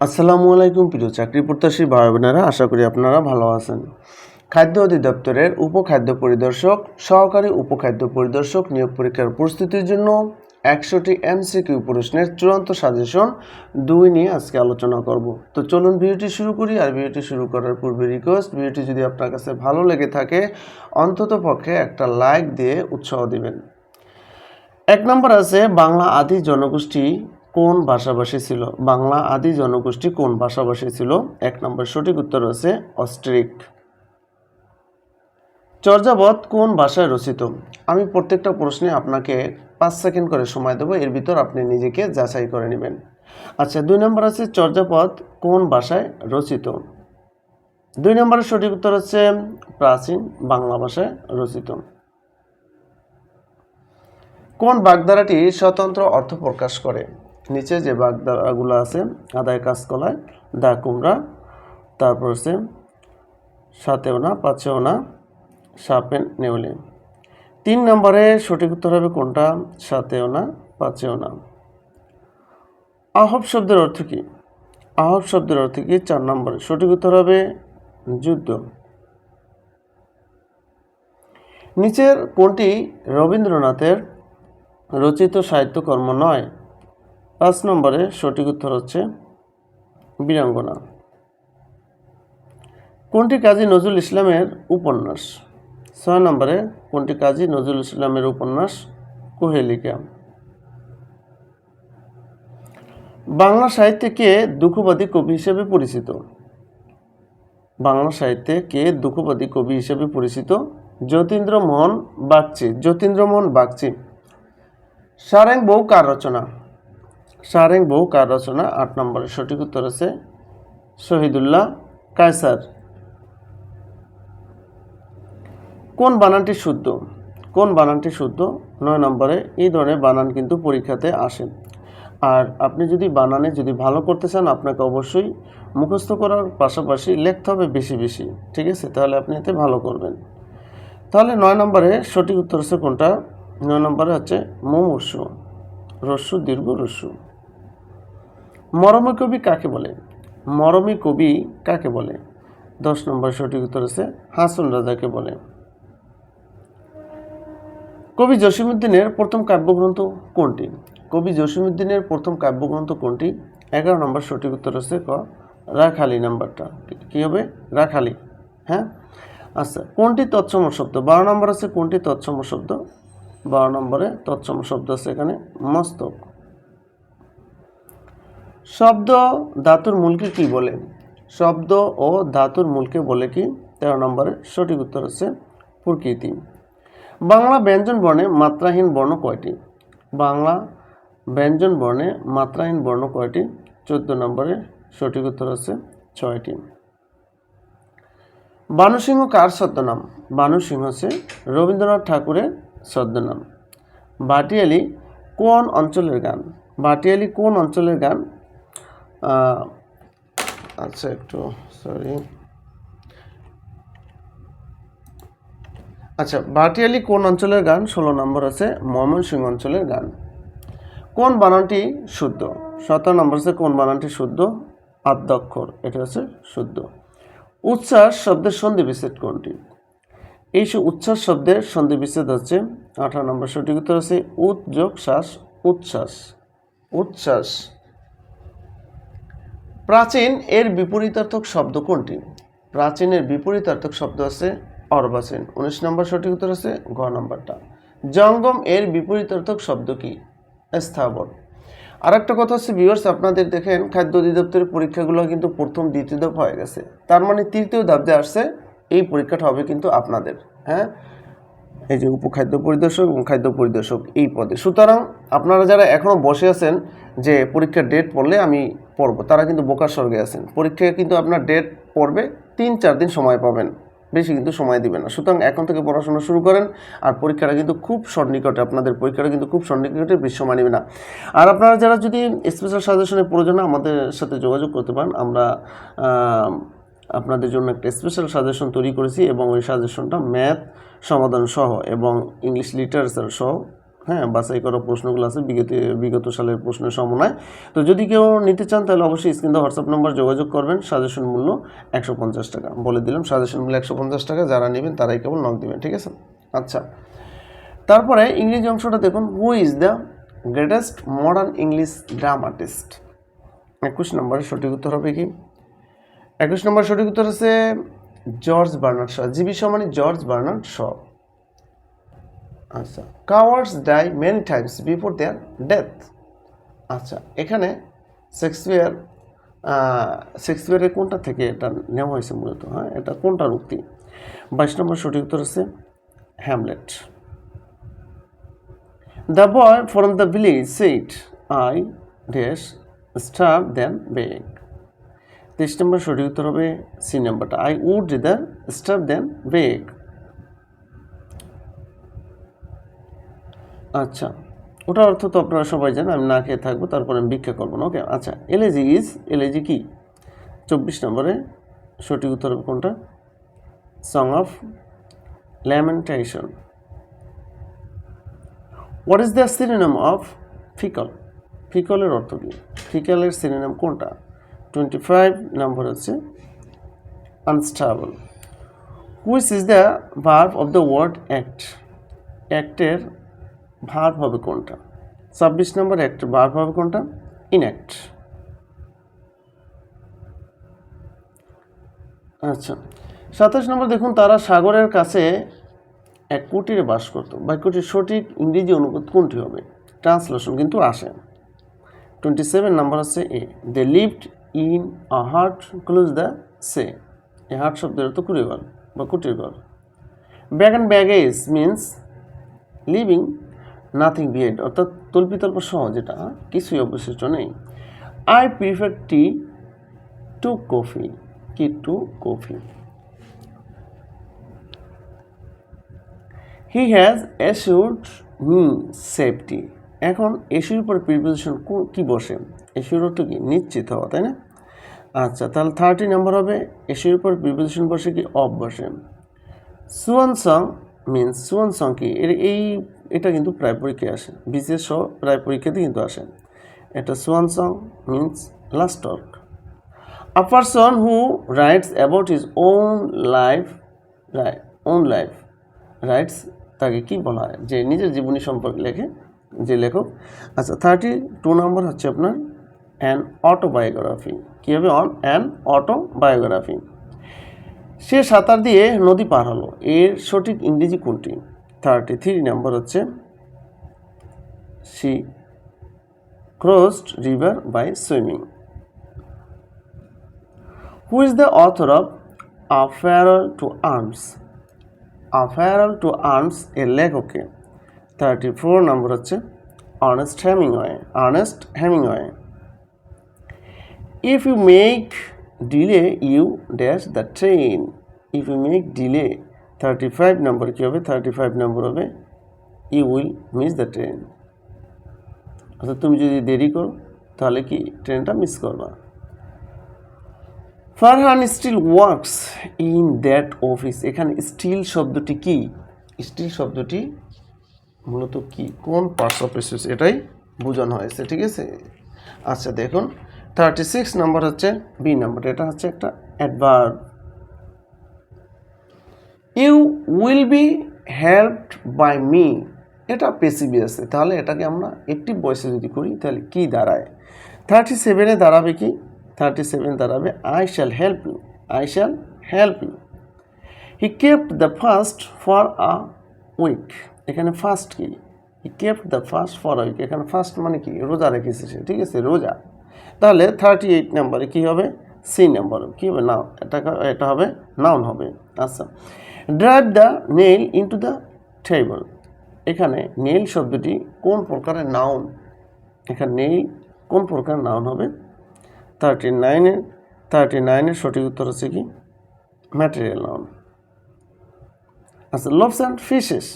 আসসালামু আলাইকুম প্রিয় চাকরি প্রত্যাশী ভাই বোনেরা, আশা করি আপনারা ভালো আছেন। খাদ্য অধিদপ্তরের উপখাদ্য পরিদর্শক, সহকারী উপখাদ্য পরিদর্শক নিয়োগ পরীক্ষার প্রস্তুতির জন্য একশোটি এমসিকিউ প্রশ্নের চূড়ান্ত সাজেশন দুই নিয়ে আজকে আলোচনা করব। তো চলুন ভিডিওটি শুরু করি আর ভিডিওটি শুরু করার পূর্বে রিকোয়েস্ট ভিডিওটি যদি আপনার কাছে ভালো লেগে থাকে, অন্তত পক্ষে একটা লাইক দিয়ে উৎসাহ দিবেন। এক নম্বর আছে, বাংলা আদি জনগোষ্ঠী কোন ভাষাভাষী ছিল? বাংলা আদি জনগোষ্ঠী কোন ভাষাভাষী ছিল? এক নম্বর সঠিক উত্তর আছে অস্ট্রিক। চর্যাবধ কোন ভাষায় রচিত? আমি প্রত্যেকটা প্রশ্নে আপনাকে পাঁচ সেকেন্ড করে সময় দেবো, এর ভিতর আপনি নিজেকে যাচাই করে নেবেন। আচ্ছা দুই নম্বর আছে চর্যাপদ কোন ভাষায় রচিত? দুই নম্বরের সঠিক উত্তর হচ্ছে প্রাচীন বাংলা ভাষায় রচিত। কোন বাগধারাটি স্বতন্ত্র অর্থ প্রকাশ করে? নিচে যে বাগধারাগুলো আছে, আদায় কাজকলায় দা কুমড়া, তারপর হচ্ছে সাতেও না, পাঁচেও না সাপেন নেউলে। তিন নম্বরে সঠিক উত্তর হবে কোনটা? সাতেও না, পাঁচেও না। আহব শব্দের অর্থ কী? আহব শব্দের অর্থ কী? চার নম্বরে। সঠিক উত্তর হবে যুদ্ধ। নিচের কোনটি রবীন্দ্রনাথের রচিত সাহিত্যকর্ম নয়? পাঁচ নম্বরে সঠিক উত্তর হচ্ছে বীরাঙ্গনা। কোনটি কাজী নজরুল ইসলামের উপন্যাস? ছয় নম্বরে কোনটি কাজী নজরুল ইসলামের উপন্যাস? কোহেলিকা। বাংলা সাহিত্যে কে দুঃখবাদী কবি হিসেবে পরিচিত? বাংলা সাহিত্যে কে দুঃখবাদী কবি হিসেবে পরিচিত? যতীন্দ্রমোহন বাগচি। যতীন্দ্রমোহন বাগচি। সারেং বউ কার রচনা? সারেং বহু কার রচনা? আট নম্বরে সঠিক উত্তর আছে শহীদুল্লাহ কায়সার। কোন বানানটি শুদ্ধ? কোন বানানটি শুদ্ধ? নয় নম্বরে, এই ধরনের বানান কিন্তু পরীক্ষাতে আসে। আর আপনি যদি বানানে যদি ভালো করতে চান, আপনাকে অবশ্যই মুখস্থ করার পাশাপাশি লিখতে হবে বেশি বেশি, ঠিক আছে? তাহলে আপনি এতে ভালো করবেন। তাহলে নয় নম্বরে সঠিক উত্তর হচ্ছে কোনটা? নয় নম্বরে হচ্ছে মুমূর্ষু, রস্যু, দীর্ঘ রস্যু। মরমী কবি কাকে বলে? মরমী কবি কাকে বলে? দশ নম্বর সঠিক উত্তর আছে হাসন রাজাকে বলে। কবি জসিমুদ্দিনের প্রথম কাব্যগ্রন্থ কোনটি? কবি জসিমুদ্দিনের প্রথম কাব্যগ্রন্থ কোনটি? এগারো নম্বর সঠিক উত্তর হচ্ছে ক, রাখালি নাম্বারটা। কি হবে? রাখালি। হ্যাঁ? আচ্ছা কোনটি তৎসম শব্দ? বারো নম্বর আছে কোনটি তৎসম শব্দ? বারো নম্বরে তৎসম শব্দ আছে এখানে, মস্তক। শব্দ ধাতুর মূলকে কি বলে? শব্দ ও ধাতুর মূলকে বলে কি? তেরো নম্বরের সঠিক উত্তর হচ্ছে প্রকৃতি। বাংলা ব্যঞ্জন বর্ণে মাত্রাহীন বর্ণ কয়টি? বাংলা ব্যঞ্জন বর্ণে মাত্রাহীন বর্ণ কয়টি? চোদ্দ নম্বরের সঠিক উত্তর হচ্ছে ছয়টি। বানুসিংহ কার ছদ্মনাম? বানুসিংহ হচ্ছে রবীন্দ্রনাথ ঠাকুরের ছদ্মনাম। ভাটিয়ালি কোন অঞ্চলের গান? ভাটিয়ালি কোন অঞ্চলের গান? আচ্ছা একটু সরি আচ্ছা ভাটিয়ালি কোন অঞ্চলের গান? ষোলো নম্বর আছে ময়মনসিংহ অঞ্চলের গান। কোন বানানটি শুদ্ধ? সতেরো নম্বর আছে কোন বানানটি শুদ্ধ? আদ্যক্ষর, এটা হচ্ছে শুদ্ধ। উচ্ছ্বাস শব্দের সন্ধি বিচ্ছেদ কোনটি? এই উচ্ছ্বাস শব্দের সন্ধি বিচ্ছেদ হচ্ছে, আঠারো নম্বর সঠিক উত্তর আছে উৎ যোগ শ্বাস উচ্ছ্বাস উচ্ছ্বাস। প্রাচীন এর বিপরীতার্থক শব্দ কোনটি? প্রাচীনের বিপরীতার্থক শব্দ আছে অর্বাচীন। উনিশ নম্বর সঠিক উত্তর আছে ঘ নম্বরটা। জঙ্গম এর বিপরীতার্থক শব্দ কি? স্থাবর। আর একটা কথা হচ্ছে ভিউয়ার্স আপনাদের দেখেন, খাদ্য অধিদপ্তরের পরীক্ষাগুলো কিন্তু প্রথম, দ্বিতীয় ধাপ হয়ে গেছে। তার মানে তৃতীয় ধাপ যে আসছে, এই পরীক্ষাটা হবে কিন্তু আপনাদের হ্যাঁ? এই যে উপখাদ্য পরিদর্শক এবং খাদ্য পরিদর্শক এই পদে। সুতরাং আপনারা যারা এখনও বসে আছেন যে পরীক্ষার ডেট পড়লে আমি পড়ব তারা কিন্তু বোকার স্বর্গে আছেন। পরীক্ষায় কিন্তু আপনার ডেট পড়বে, তিন চার দিন সময় পাবেন। বেশি কিন্তু সময় দিবেন না। সুতরাং এখন থেকে পড়াশোনা শুরু করেন আর পরীক্ষাটা কিন্তু খুব সন্নিকটে, আপনাদের পরীক্ষাটা কিন্তু খুব সন্নিকটে বেশি সময় নেবে না। আর আপনারা যারা যদি স্পেশাল সাজেশনের প্রয়োজন আমাদের সাথে যোগাযোগ করতে পারেন। আমরা আপনাদের জন্য একটা স্পেশাল সাজেশন তৈরি করেছি এবং ওই সাজেশনটা ম্যাথ সমাধান সহ এবং ইংলিশ লিটারেচার সহ হ্যাঁ বাছাই করা প্রশ্নগুলো আছে, বিগত বিগত সালের প্রশ্নের সমন্বয়। তো যদি কেউ নিতে চান, তাহলে অবশ্যই স্ক্রিন হোয়াটসঅ্যাপ নম্বর যোগাযোগ করবেন। সাজেশন মূল্য একশো পঞ্চাশ টাকা। বলে দিলাম, সাজেশন মূল্য একশো পঞ্চাশ টাকা। যারা নেবেন, তারাই কেবল নক দেবেন, ঠিক আছে? আচ্ছা। তারপরে ইংরেজি অংশটা দেখুন। Who is the greatest modern English dramatist একুশ নম্বরের সঠিক উত্তর হবে কি? একুশ নম্বর সঠিক উত্তর হচ্ছে George Bernard Shaw GB Shaw George Bernard Shaw আচ্ছা cowards die many times before their death আচ্ছা এখানে শেক্সপিয়ার শেক্সপিয়ারের কোনটা থেকে এটা নেওয়া হয়েছে মূলত হ্যাঁ? এটা কোনটার উক্তি? বাইশ নম্বর সঠিক উত্তর হচ্ছে Hamlet the boy from the village said I dash starve than beg তেইশ নম্বর সঠিক উত্তর হবে সি নাম্বারটা। I would rather starve than beg আচ্ছা ওটার অর্থ তো আপনারা সবাই জানেন, আমি না খেয়ে থাকব, তারপরে আমি ভিক্ষা করব না ওকে আচ্ছা এলএজি ইজ এলএজি কি? চব্বিশ নম্বরে, সঠিক উত্তর হবে কোনটা? Song of lamentation what is the synonym of fickle ফিকলের অর্থ কী? ফিকলের সিনোনিম কোনটা? টোয়েন্টি ফাইভ নম্বর হচ্ছে unstable which is the verb of the word act অ্যাক্টের verb হবে কোনটা? ছাব্বিশ নম্বর অ্যাক্টের ভার্ভ হবে কোনটা? ইনঅ্যাক্ট আচ্ছা সাতাশ নম্বর দেখুন, তারা সাগরের কাছে এক কুটিরে বাস করতো। বাক্যটির সঠিক ইংরেজি অনুবাদ কোনটি হবে? ট্রান্সলেশন কিন্তু আসে। টোয়েন্টি সেভেন নাম্বার হচ্ছে A. They lived in a hut close the sea a hut শব্দের অর্থ কুড়ি ঘর বা কুটির ঘর bag and baggage means leaving nothing behind অর্থাৎ তল্পিতল্প সহ যেটা, কিছুই অবশিষ্ট নেই। I prefer tea to coffee কি to coffee he has assured me safety এখন এসির উপর প্রিপোজিশন কি বসে? এসির অর্থ কি? নিশ্চিত হওয়া, তাই না? আচ্ছা তাহলে থার্টি নাম্বার হবে। এসির উপর প্রিপোজিশন বসে কি? অফ বসে। Swan song means swan song কি? এর এই এটা কিন্তু প্রায় পরীক্ষায় আসে। বিশেষ প্রায় পরীক্ষাতে কিন্তু আসে। এটা swan song means last talk a person who writes about his own life own life writes তাকে কি বলা হয়? যে নিজের জীবনী সম্পর্কে লেখে, যে লেখক। আচ্ছা থার্টি টু নম্বর হচ্ছে আপনার অ্যান অটোবায়োগ্রাফি কী হবে অন অ্যান অটোবায়োগ্রাফি সে সাঁতার দিয়ে নদী পার হলো। এর সঠিক ইংরেজি কোনটি? থার্টি থ্রি নাম্বার হচ্ছে C crossed river by swimming who is the author of a to arms a farewell to arms এর লেখকে থার্টি ফোর নম্বর হচ্ছে Ernest Hemingway Ernest Hemingway if you make delay you dash the train if you make delay thirty five নম্বর কী হবে? Thirty five নম্বর হবে you will miss the train অর্থাৎ তুমি যদি দেরি করো, তাহলে কি ট্রেনটা মিস করবা? Farhan still works in that office এখানে স্টিল শব্দটি কি? স্টিল শব্দটি মূলত কি? কোন পার্টস অফ স্পিচ এটাই বোঝানো হয়েছে, ঠিক আছে? আচ্ছা দেখুন থার্টি সিক্স নাম্বার হচ্ছে বি নাম্বার এটা হচ্ছে একটা adverb you will be helped by me এটা পেসিবি আছে। তাহলে এটাকে আমরা একটি বয়সে যদি করি, তাহলে কি দাঁড়ায়? থার্টি সেভেনে দাঁড়াবে কি? থার্টি সেভেন দাঁড়াবে I shall help you I shall help you he kept the fast for a week এখানে ফার্স্ট কি? He kept the fast for a week এখানে ফার্স্ট মানে কি? রোজা রেখেছে সে। ঠিক আছে, রোজা। তাহলে থার্টি এইট নাম্বারে কী হবে? সি নাম্বার কী হবে? নাও এটা এটা হবে নাউন হবে। আচ্ছা। Drive the nail into the table এখানে নেইল শব্দটি কোন প্রকারের নাউন এখানে নেই কোন প্রকারের নাউন হবে? থার্টি নাইনের থার্টি নাইনের সঠিক উত্তর হচ্ছে কি? ম্যাটেরিয়াল নাউন আচ্ছা লভস অ্যান্ড ফিশেস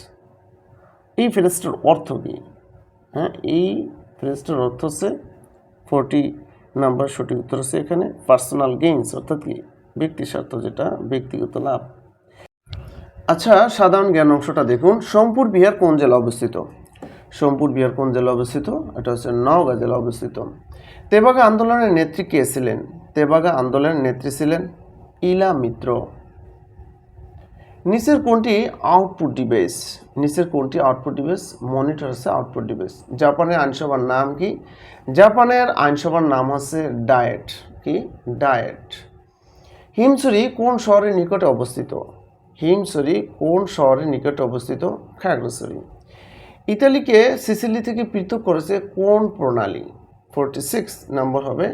এই ফ্রেজটার অর্থ কী? হ্যাঁ এই ফ্রেজটার অর্থ হচ্ছে ফোরটি নাম্বার সঠিক উত্তর হচ্ছে এখানে পার্সোনাল গেইনস অর্থাৎ কি? ব্যক্তি স্বার্থ, যেটা ব্যক্তিগত লাভ। আচ্ছা সাধারণ জ্ঞান অংশটা দেখুন। সোমপুর বিহার কোন জেলা অবস্থিত? সোমপুর বিহার কোন জেলা অবস্থিত? এটা হচ্ছে নওগাঁ জেলা অবস্থিত। তেবাগা আন্দোলনের নেত্রী কে ছিলেন? তেবাগা আন্দোলনের নেত্রী ছিলেন ইলা মিত্র। নিচের কোনটি আউটপুট ডিভাইস নিচের কোনটি আউটপুট ডিভাইস মনিটর হচ্ছে আউটপুট ডিভাইস জাপানের আইনসভার নাম কি? জাপানের আইনসভার নাম হচ্ছে ডায়েট কি? ডায়েট হিমসুরি কোন শহরের নিকটে অবস্থিত? হিমসুরি কোন শহরের নিকটে অবস্থিত? খাগড়াছড়ি। ইতালিকে সিসিলি থেকে পৃথক করেছে কোন প্রণালী? ফোরটি সিক্স নম্বর হবে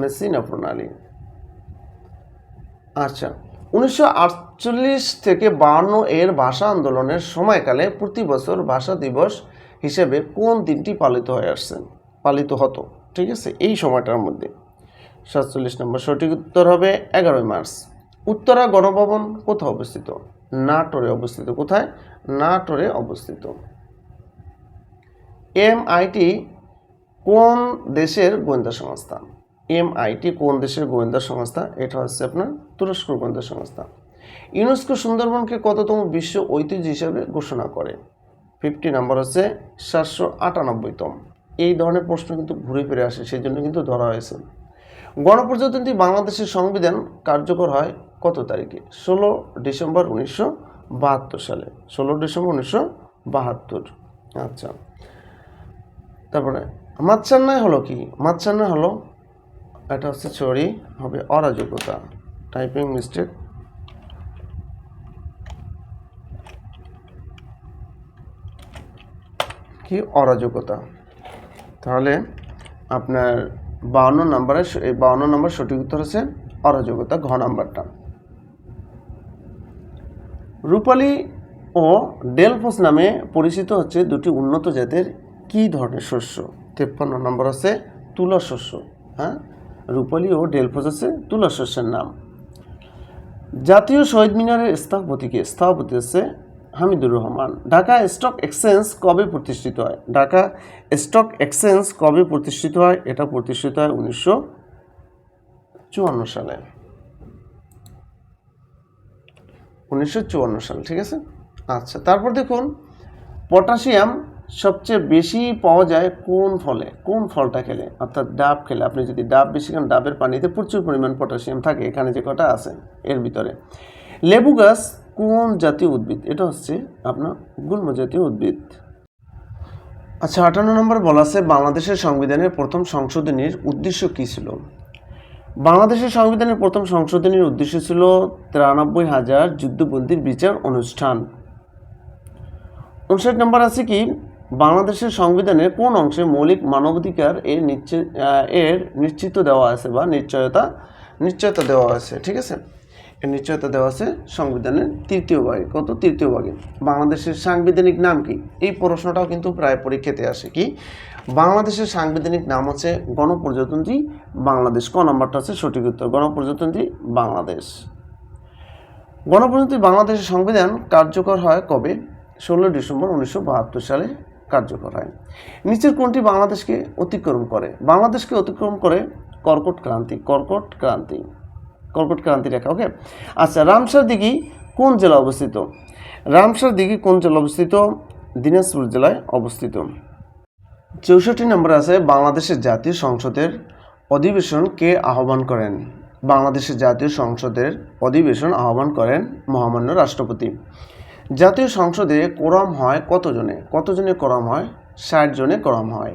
মেসিনা প্রণালী। আচ্ছা উনিশশো আটচল্লিশ থেকে বাহান্ন এর ভাষা আন্দোলনের সময়কালে প্রতি বছর ভাষা দিবস হিসেবে কোন দিনটি পালিত হয়ে আসছেন পালিত হতো, ঠিক আছে? এই সময়টার মধ্যে। সাতচল্লিশ নম্বর সঠিক উত্তর হবে এগারোই মার্চ। উত্তরা গণভবন কোথায় অবস্থিত? নাটোরে অবস্থিত। কোথায়? নাটোরে অবস্থিত। এমআইটি কোন দেশের গোয়েন্দা সংস্থা? এমআইটি কোন দেশের গোয়েন্দা সংস্থা? এটা হচ্ছে আপনার তুরস্কর গোয়েন্দা সংস্থা। ইউনেস্কো সুন্দরবনকে কততম বিশ্ব ঐতিহ্য হিসাবে ঘোষণা করে? ফিফটি নাম্বার হচ্ছে সাতশো আটানব্বইতম। এই ধরনের প্রশ্ন কিন্তু ঘুরে ফিরে আসে সেই জন্য কিন্তু ধরা হয়েছে। গণপ্রজাতন্ত্রী বাংলাদেশের সংবিধান কার্যকর হয় কত তারিখে? ষোলো ডিসেম্বর উনিশশো বাহাত্তর সালে। ষোলো ডিসেম্বর উনিশশো বাহাত্তর। আচ্ছা। তারপরে মাতসান্নায় হলো কি? মাতসান্নায় হলো এটা হচ্ছে সরি হবে অরাজকতা। টাইপিং মিস্টেক কি অরাজকতা? তাহলে আপনার বাউন্ন নম্বরের এই বাউন্ন নাম্বার সঠিক উত্তর হচ্ছে অরাজকতা, ঘ নাম্বারটা। রূপালী ও ডেলফোস নামে পরিচিত হচ্ছে দুটি উন্নত জাতের কী ধরনের শস্য? তেপ্পান্ন নম্বর আছে তুলা শস্য হ্যাঁ? রূপালী ও ডেলফোস আছে তুলা শস্যের নাম। জাতীয় শহীদ মিনারের স্থপতিকে স্থপতি হচ্ছে হামিদুর রহমান। ঢাকা স্টক এক্সচেঞ্জ কবে প্রতিষ্ঠিত হয়? ঢাকা স্টক এক্সচেঞ্জ কবে প্রতিষ্ঠিত হয়? এটা প্রতিষ্ঠিত হয় উনিশশো চুয়ান্ন সালে। উনিশশো চুয়ান্ন সাল, ঠিক আছে? আচ্ছা তারপর দেখুন, পটাশিয়াম সবচেয়ে বেশি পাওয়া যায় কোন ফলে? কোন ফলটা খেলে? অর্থাৎ ডাব খেলে। আপনি যদি ডাব বেশি খান, ডাবের পানিতে প্রচুর পরিমাণ পটাশিয়াম থাকে এখানে যে কটা আছে, এর ভিতরে। লেবু গাছ কোন জাতীয় উদ্ভিদ? এটা হচ্ছে আপনার গুল্ম জাতীয় উদ্ভিদ। আচ্ছা আটান্ন নম্বর বলা আছে, বাংলাদেশের সংবিধানের প্রথম সংশোধনীর উদ্দেশ্য কী ছিল? বাংলাদেশের সংবিধানের প্রথম সংশোধনীর উদ্দেশ্য ছিল তিরানব্বই হাজার যুদ্ধবন্দির বিচার অনুষ্ঠান। উনষাট নম্বর আছে কি বাংলাদেশের সংবিধানের কোন অংশে মৌলিক মানবাধিকার এর নিশ্চিত এর নিশ্চিত দেওয়া আছে বা নিশ্চয়তা নিশ্চয়তা দেওয়া আছে, ঠিক আছে? এর নিশ্চয়তা দেওয়া আছে সংবিধানের তৃতীয় ভাগে। কত? তৃতীয় ভাগে। বাংলাদেশের সাংবিধানিক নাম কি? এই প্রশ্নটাও কিন্তু প্রায় পরীক্ষাতে আসে কি? বাংলাদেশের সাংবিধানিক নাম হচ্ছে গণপ্রজাতন্ত্রী বাংলাদেশ। ক নম্বরটা হচ্ছে সঠিক উত্তর, গণপ্রজাতন্ত্রী বাংলাদেশ। গণপ্রজাতন্ত্রী বাংলাদেশের সংবিধান কার্যকর হয় কবে? ষোলো ডিসেম্বর উনিশশো বাহাত্তর সালে। কার্যকর হয়। নিচের কোনটি বাংলাদেশকে অতিক্রম করে। বাংলাদেশকে অতিক্রম করে কর্কট ক্রান্তি কর্কট ক্রান্তি কর্কট ক্রান্তি রেখা ওকে আচ্ছা রামসার দিঘি কোন জেলা অবস্থিত? রামসার দিঘি কোন জেলা অবস্থিত? দিনাজপুর জেলায় অবস্থিত। চৌষট্টি নম্বর আছে বাংলাদেশের জাতীয় সংসদের অধিবেশন কে আহ্বান করেন? বাংলাদেশের জাতীয় সংসদের অধিবেশন আহ্বান করেন মহামান্য রাষ্ট্রপতি। জাতীয় সংসদে কোরাম হয় কতজনে? কতজনে কোরাম হয়? ষাট জনে কোরাম হয়।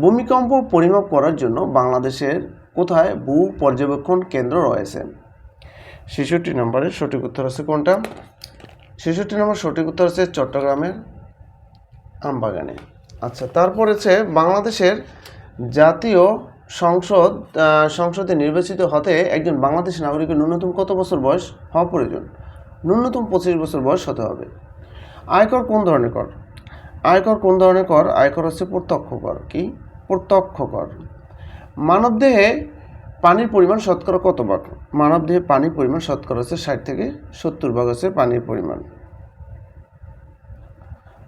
ভূমিকম্প পরিমাপ করার জন্য বাংলাদেশের কোথায় ভূ পর্যবেক্ষণ কেন্দ্র রয়েছে? ছেষট্টি নম্বরের সঠিক উত্তর আছে কোনটা? ছেষট্টি নম্বর সঠিক উত্তর আছে চট্টগ্রামের আমবাগানে। আচ্ছা তারপর হচ্ছে বাংলাদেশের জাতীয় সংসদ সংসদে নির্বাচিত হতে একজন বাংলাদেশ নাগরিকের ন্যূনতম কত বছর বয়স? হওয়া প্রয়োজন। ন্যূনতম পঁচিশ বছর বয়স হতে হবে। আয়কর কোন ধরনের কর? আয়কর কোন ধরনের কর? আয়কর হচ্ছে প্রত্যক্ষ কর। কি? প্রত্যক্ষ কর। মানবদেহে পানির পরিমাণ শতকরা কত ভাগ? মানবদেহে পানির পরিমাণ শতকরা হচ্ছে ষাট থেকে সত্তর ভাগ হচ্ছে পানির পরিমাণ।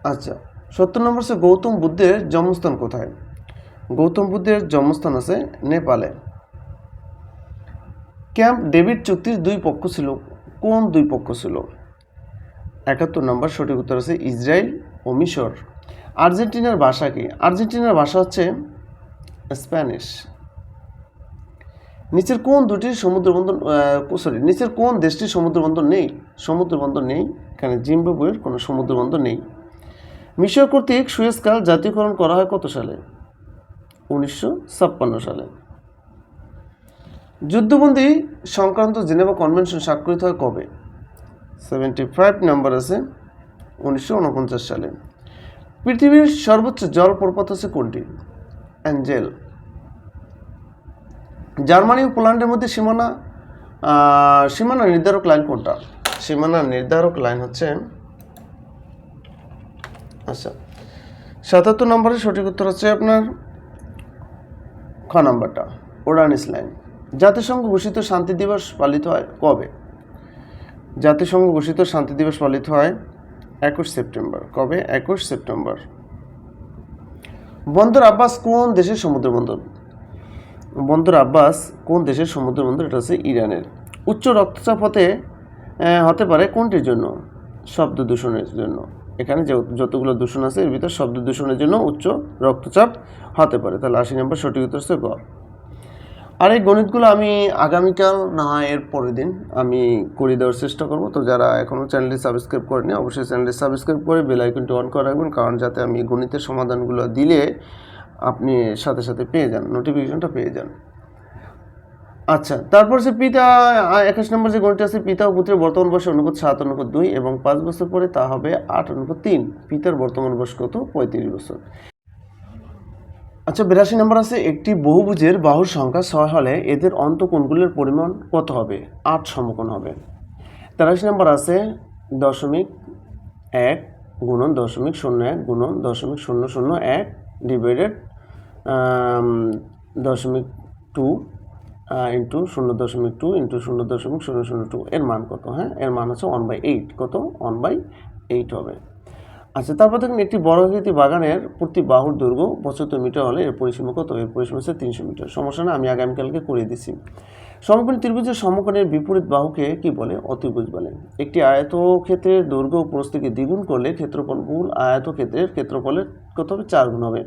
আচ্ছা সত্তর নম্বর হচ্ছে গৌতম বুদ্ধের জন্মস্থান কোথায়? গৌতম বুদ্ধের জন্মস্থান আছে নেপালে। ক্যাম্প ডেভিড চুক্তির দুই পক্ষ ছিল। কোন দুই পক্ষ ছিল? একাত্তর নম্বর সঠিক উত্তর আছে ইসরায়েল ও মিশর। আর্জেন্টিনার ভাষা কি? আর্জেন্টিনার ভাষা হচ্ছে স্প্যানিশ। নিচের কোন দুটি সমুদ্র বন্দর সরি নিচের কোন দেশটির সমুদ্র বন্দর নেই? সমুদ্র বন্দর নেই, এখানে জিম্বাবুয়ের কোনো সমুদ্র বন্দর নেই। মিশর কর্তৃক সুয়েজ কাল জাতীয়করণ করা হয় কত সালে? উনিশশো ছাপ্পান্ন সালে। যুদ্ধবন্দি সংক্রান্ত জেনেভা কনভেনশন স্বাক্ষরিত হয় কবে? সেভেন্টি ফাইভ নাম্বার আছে, উনিশশো উনপঞ্চাশ সালে। পৃথিবীর সর্বোচ্চ জলপ্রপাত হচ্ছে কোনটি? অ্যাঞ্জেল। জার্মানি ও পোল্যান্ডের মধ্যে সীমানা সীমানা নির্ধারক লাইন কোনটা? সীমানা নির্ধারক লাইন হচ্ছে আচ্ছা সাতাত্তর নম্বরের সঠিক উত্তর হচ্ছে আপনার খ নাম্বারটা ওরানিস লাইন। জাতিসংঘ ঘোষিত শান্তি দিবস পালিত হয় কবে? জাতিসংঘ ঘোষিত শান্তি দিবস পালিত হয় একুশ সেপ্টেম্বর। কবে? একুশ সেপ্টেম্বর। বন্দর আব্বাস কোন দেশের সমুদ্র বন্দর বন্দর আব্বাস কোন দেশের সমুদ্র বন্দর এটা হচ্ছে ইরানের। উচ্চ রক্তচাপ হতে হতে পারে কোনটির জন্য? শব্দ দূষণের জন্য। এখানে যে যতগুলো দূষণ আছে, এর ভিতর শব্দ দূষণের জন্য উচ্চ রক্তচাপ হতে পারে। তাহলে আশি নম্বর সঠিক উত্তর হচ্ছে গ। আর এই গণিতগুলো আমি আগামীকাল, না এর পরের দিন, আমি করে দেওয়ার চেষ্টা করব। তো যারা এখনও চ্যানেলটি সাবস্ক্রাইব করেনি অবশ্যই চ্যানেলটি সাবস্ক্রাইব করে বেল আইকনটি অন করে রাখবেন, কারণ যাতে আমি গণিতের সমাধানগুলো দিলে আপনি সাথে সাথে পেয়ে যান নোটিফিকেশনটা পেয়ে যান। আচ্ছা তারপর সে পিতা একাশ নম্বর যে গণিত আছে, পিতা ও পুত্রের বর্তমান বয়স অনুপাত সাত, অনুপাত দুই এবং পাঁচ বছর পরে তা হবে আট, অনুপাত তিন। পিতার বর্তমান বয়স কত? পঁয়ত্রিশ বছর। আচ্ছা বিরাশি নম্বর আছে একটি বহুভুজের বাহুর সংখ্যা ছয় হলে এদের অন্তকোণগুলির পরিমাণ কত হবে? আট সমকোণ হবে। তেরাশি নম্বর আছে দশমিক এক গুণন দশমিক শূন্য এক গুণন দশমিক শূন্য শূন্য এক ডিভাইডেড দশমিক টু ইন্টু শূন্য দশমিক টু ইন্টু শূন্য দশমিক শূন্য শূন্য টু। এর মান কত? হ্যাঁ এর মান হচ্ছে ওয়ান বাই এইট। কত? ওয়ান বাই এইট হবে। আচ্ছা তারপর দেখুন একটি বড় আকৃতি বাগানের প্রতি বাহুর দৈর্ঘ্য পঁচাত্তর মিটার হলে এর পরিসীমা কত? এর পরিসীমা হচ্ছে তিনশো মিটার। সমস্যা না, আমি আগামীকালকে করিয়ে দিচ্ছি সমকোণী ত্রিভুজের সমকোণের বিপরীত বাহুকে কি বলে? অতিভুজ বলে। একটি আয়তক্ষেত্রের দৈর্ঘ্য প্রস্থকে দ্বিগুণ করলে ক্ষেত্রফল মূল আয়তক্ষেত্রের ক্ষেত্রফলের কত হবে? চার গুণ হবে।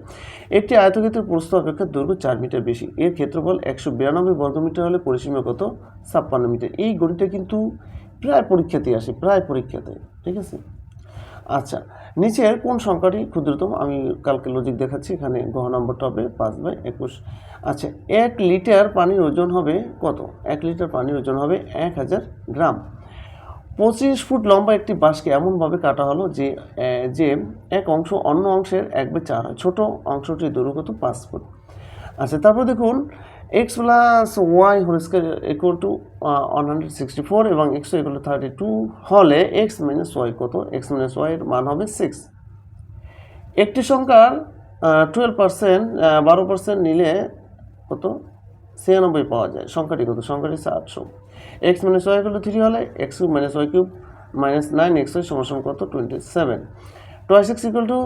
একটি আয়তক্ষেত্রের প্রস্থ অপেক্ষা দৈর্ঘ্য চার মিটার বেশি। এর ক্ষেত্রফল একশো বিরানব্বই বর্গমিটার হলে পরিসীমা কত? ছাপ্পান্ন মিটার। এই গণিতটা কিন্তু প্রায় পরীক্ষাতেই আসে, প্রায় পরীক্ষাতে। ঠিক আছে? আচ্ছা নিচের কোন সংখ্যাটি ক্ষুদ্রতম? আমি কালকে লজিক দেখাচ্ছি, এখানে গহ নম্বরটা হবে পাঁচ বাই একুশ। আচ্ছা এক লিটার পানির ওজন হবে কত? এক লিটার পানির ওজন হবে এক হাজার গ্রাম। পঁচিশ ফুট লম্বা একটি বাঁশকে এমনভাবে কাটা হলো যে যে এক অংশ অন্য অংশের এক বাই চার হয়। ছোটো অংশটির দৈর্ঘ্য কত? পাঁচ ফুট। আচ্ছা তারপর দেখুন X plus Y whole square equal to one hundred sixty four এবং X equal to thirty two হলে এক্স মাইনাস ওয়াই কত? এক্স মাইনাস ওয়াইয়ের মান হবে সিক্স একটি সংখ্যার টুয়েলভ পার্সেন্ট বারো পার্সেন্ট নিলে কত? ছিয়ানব্বই পাওয়া যায়। সংখ্যাটি কত? সংখ্যাটি হচ্ছে আটশো X minus Y two three হলে X cube minus Y cube minus nine X Y সমান কত? Twenty seven twice X equal to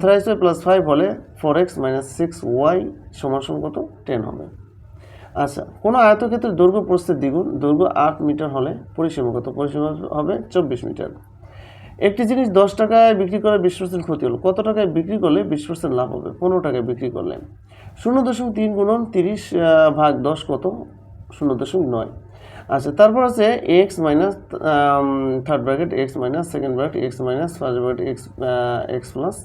thrice Y plus five হলে four X minus six Y সমান কত? টেন হবে। আচ্ছা কোনো আয়তক্ষেত্রের দৈর্ঘ্য প্রস্থের দ্বিগুণ, দৈর্ঘ্য আট মিটার হলে পরিসীমা কত? পরিসীমা হবে চব্বিশ মিটার। একটি জিনিস দশ টাকায় বিক্রি করে বিশ পার্সেন্ট ক্ষতি হলো। কত টাকায় বিক্রি করলে বিশ পার্সেন্ট লাভ হবে? পনেরো টাকায় বিক্রি করলে। শূন্য দশমিক তিন গুণন তিরিশ ভাগ দশ কত? শূন্য দশমিক নয়। আচ্ছা তারপর আছে X minus third bracket X minus second bracket X minus first bracket X X plus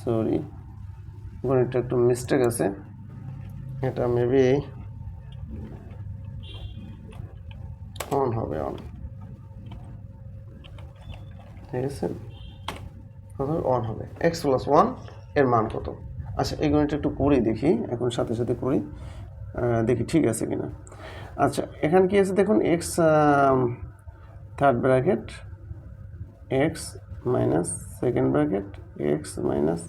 sorry গণিতটা একটু মিস্টেক আছে। এটা মেবি অন হবে অন ঠিক আছে? অন হবে। এক্স প্লাস ওয়ানের মান কত? আচ্ছা এই গণিতটা একটু করি দেখি, এখন সাথে সাথে করি। দেখি ঠিক আছে কিনা। আচ্ছা এখানে কি আছে দেখুন? X third bracket X minus second bracket X minus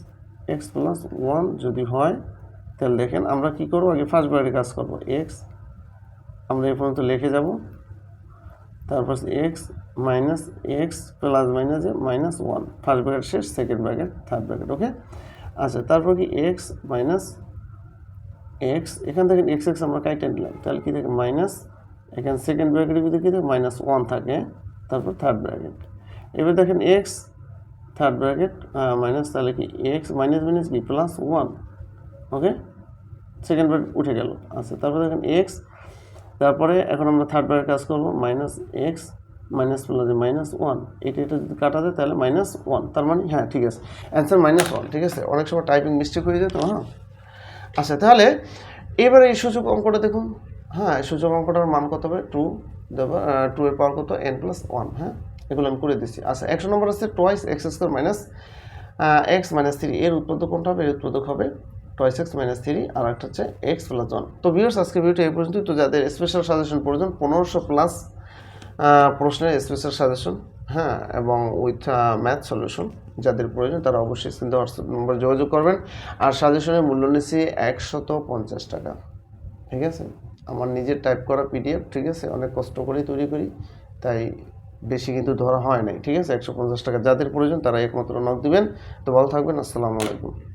X plus one যদি হয়, তাহলে দেখেন আমরা কি করব? আগে ফার্স্ট ব্র্যাকেটে কাজ করব। এক্স আমরা এই পর্যন্ত লিখে যাব। তারপর X minus X plus minus minus one first bracket শেষ second bracket third bracket okay আচ্ছা তারপর কি এক্স মাইনাস এক্স এখান থেকে এক্স এক্স আমরা কাইটে নিলাম। তাহলে কি থাকে? মাইনাস এখানে সেকেন্ড ব্র্যাকেটের কি থাকে? মাইনাস ওয়ান থাকে। তারপর থার্ড ব্র্যাকেট এবার দেখেন এক্স থার্ড ব্র্যাকেট মাইনাস তাহলে কি এক্স মাইনাস মাইনাস কি plus one okay second bracket উঠে গেল আচ্ছা তারপরে দেখেন এক্স তারপরে এখন আমরা থার্ড ব্র্যাকেট কাজ করব minus X minus plus minus one এটা এটা যদি কাটা যায়, তাহলে মাইনাস ওয়ান তার মানে হ্যাঁ ঠিক আছে। অ্যান্সার মাইনাস ওয়ান ঠিক আছে? অনেক সময় টাইপিং মিস্টেক হয়ে যেত হ্যাঁ? আচ্ছা তাহলে এবারে এই সূচক অঙ্কটা দেখুন। হ্যাঁ সূচক অঙ্কটার মান কত হবে? টু দেবো টু এর পাওয়ার কত? এন প্লাস ওয়ান হ্যাঁ? এগুলো আমি করে দিচ্ছি আচ্ছা একশো নম্বর আছে twice X square minus X minus three এর উৎপাদক কোনটা হবে? এর উৎপাদক হবে টোয়াইস এক্স মাইনাস থ্রি আর একটা হচ্ছে এক্স প্লাস ওয়ান তো ভিউর্স আজকে ভিডিওটা এই পর্যন্তই। তো যাদের স্পেশাল সাজেশন প্রয়োজন, পনেরোশো প্লাস প্রশ্নের স্পেশাল সাজেশন হ্যাঁ এবং উইথ ম্যাথ সলিউশন যাদের প্রয়োজন, তারা অবশ্যই স্ক্রিন হোয়াটসঅ্যাপ নম্বর যোগাযোগ করবেন। আর সাজেশনের মূল্য নিচ্ছি একশত পঞ্চাশ টাকা। ঠিক আছে? আমার নিজের টাইপ করা পিডিএফ ঠিক আছে? অনেক কষ্ট করেই তৈরি করি, তাই বেশি কিন্তু ধরা হয় নাই, ঠিক আছে? একশো পঞ্চাশ টাকা যাদের প্রয়োজন তারা একমাত্র নক দিবেন। তো ভালো থাকবেন, আসসালামু আলাইকুম।